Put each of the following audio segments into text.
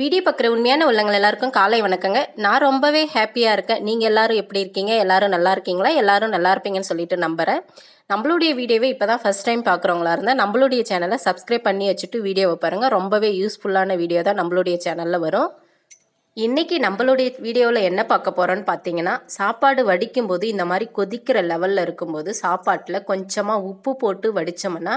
Video பார்க்குற உண்மையான உள்ளங்கள் எல்லாருக்கும் காலை வணக்கங்க. நான் ரொம்பவே ஹாப்பியாக இருக்கேன். நீங்கள் எல்லாரும் எப்படி இருக்கீங்க? எல்லாரும் நல்லா இருக்கீங்களா? எல்லாரும் நல்லா இருப்பீங்கன்னு சொல்லிட்டு நம்புகிறேன் நம்மளுடைய வீடியோவை இப்போ தான் ஃபஸ்ட் டைம் பார்க்குறவங்களா இருந்தால் நம்மளுடைய சேனலை சப்ஸ்கிரைப் பண்ணி வச்சுட்டு வீடியோவை பாருங்கள் ரொம்பவே யூஸ்ஃபுல்லான வீடியோ தான் நம்மளுடைய சேனலில் வரும். இன்றைக்கி நம்மளுடைய வீடியோவில் என்ன பார்க்க போகிறோன்னு பார்த்தீங்கன்னா சாப்பாடு வடிக்கும்போது இந்த மாதிரி கொதிக்கிற லெவலில் இருக்கும்போது சாப்பாட்டில் கொஞ்சமாக உப்பு போட்டு வடித்தோம்னா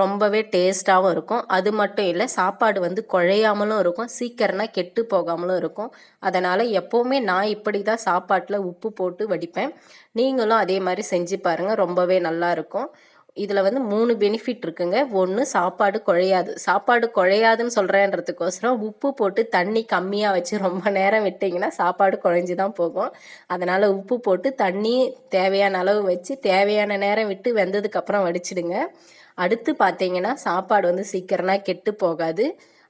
ரொம்பவே டேஸ்ட்டாகவும் இருக்கும். அது மட்டும் இல்லை சாப்பாடு வந்து குழையாமலும் இருக்கும் சீக்கிரம்னா கெட்டு போகாமலும் இருக்கும். அதனால் எப்போவுமே நான் இப்படி தான் சாப்பாட்டில் உப்பு போட்டு வடிப்பேன். நீங்களும் அதே மாதிரி செஞ்சு பாருங்கள் ரொம்பவே நல்லாயிருக்கும் இதில் வந்து மூணு பெனிஃபிட் இருக்குங்க. ஒன்று சாப்பாடு குழையாது. சாப்பாடு குழையாதுன்னு சொல்கிறேன்றதுக்கோசரம் உப்பு போட்டு தண்ணி கம்மியாக வச்சு ரொம்ப நேரம் விட்டிங்கன்னா சாப்பாடு குழைஞ்சி தான் போகும். அதனால் உப்பு போட்டு தண்ணி தேவையான அளவு வச்சு தேவையான நேரம் விட்டு வெந்ததுக்கப்புறம் வடிச்சிடுங்க. அடுத்து பார்த்தீங்கன்னா சாப்பாடு வந்து சீக்கிரம்னா கெட்டு போகாது.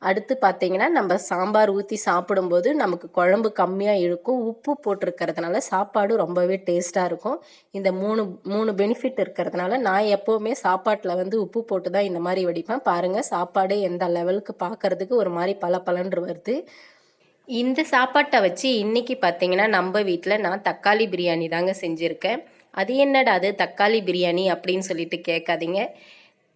அடுத்து பார்த்தீங்கன்னா நம்ம சாம்பார் ஊற்றி சாப்பிடும்போது நமக்கு குழம்பு கம்மியாக இருக்கும். உப்பு போட்டிருக்கிறதுனால சாப்பாடு ரொம்பவே டேஸ்ட்டாக இருக்கும். இந்த மூணு மூணு பெனிஃபிட் இருக்கிறதுனால நான் எப்போவுமே சாப்பாட்டில் வந்து உப்பு போட்டு தான் இந்த மாதிரி வடிப்பேன். பாருங்கள் சாப்பாடு எந்த லெவலுக்கு பார்க்குறதுக்கு ஒரு மாதிரி பல பலன்று வருது. இந்த சாப்பாட்டை வச்சு இன்றைக்கி பார்த்தீங்கன்னா நம்ம வீட்டில் நான் தக்காளி பிரியாணி தாங்க செஞ்சுருக்கேன். அது என்னடா அது? தக்காளி பிரியாணி அப்படின்னு சொல்லிட்டு கேட்காதீங்க.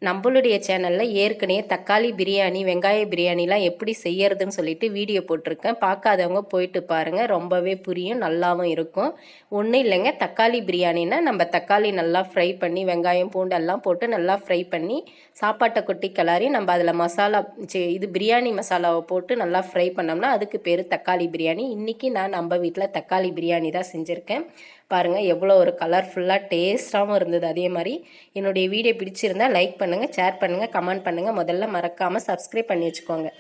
நம்மளுடைய சேனலில் ஏற்கனவே தக்காளி பிரியாணி வெங்காய பிரியாணிலாம் எப்படி செய்யறதுன்னு சொல்லிட்டு வீடியோ போட்டிருக்கேன். பார்க்காதவங்க போயிட்டு பாருங்கள் ரொம்பவே புரியும் நல்லாவும் இருக்கும். ஒன்றும் இல்லைங்க. தக்காளி பிரியாணினா நம்ம தக்காளி நல்லா ஃப்ரை பண்ணி வெங்காயம் பூண்டெல்லாம் போட்டு நல்லா ஃப்ரை பண்ணி சாப்பாட்டை கொட்டி கிளறி நம்ம அதில் மசாலா இது பிரியாணி மசாலாவை போட்டு நல்லா ஃப்ரை பண்ணோம்னா அதுக்கு பேர் தக்காளி பிரியாணி. இன்றைக்கி நான் நம்ம வீட்டில் தக்காளி பிரியாணி தான் செஞ்சுருக்கேன். பாருங்கள் எவ்வளோ ஒரு கலர்ஃபுல்லாக டேஸ்ட்டாகவும் இருந்தது. அதே மாதிரி என்னுடைய வீடியோ பிடிச்சிருந்தால் லைக் பண்ணுங்கள் ஷேர் பண்ணுங்கள் கமெண்ட் பண்ணுங்கள் முதல்ல மறக்காமல் சப்ஸ்கிரைப் பண்ணி வச்சுக்கோங்க.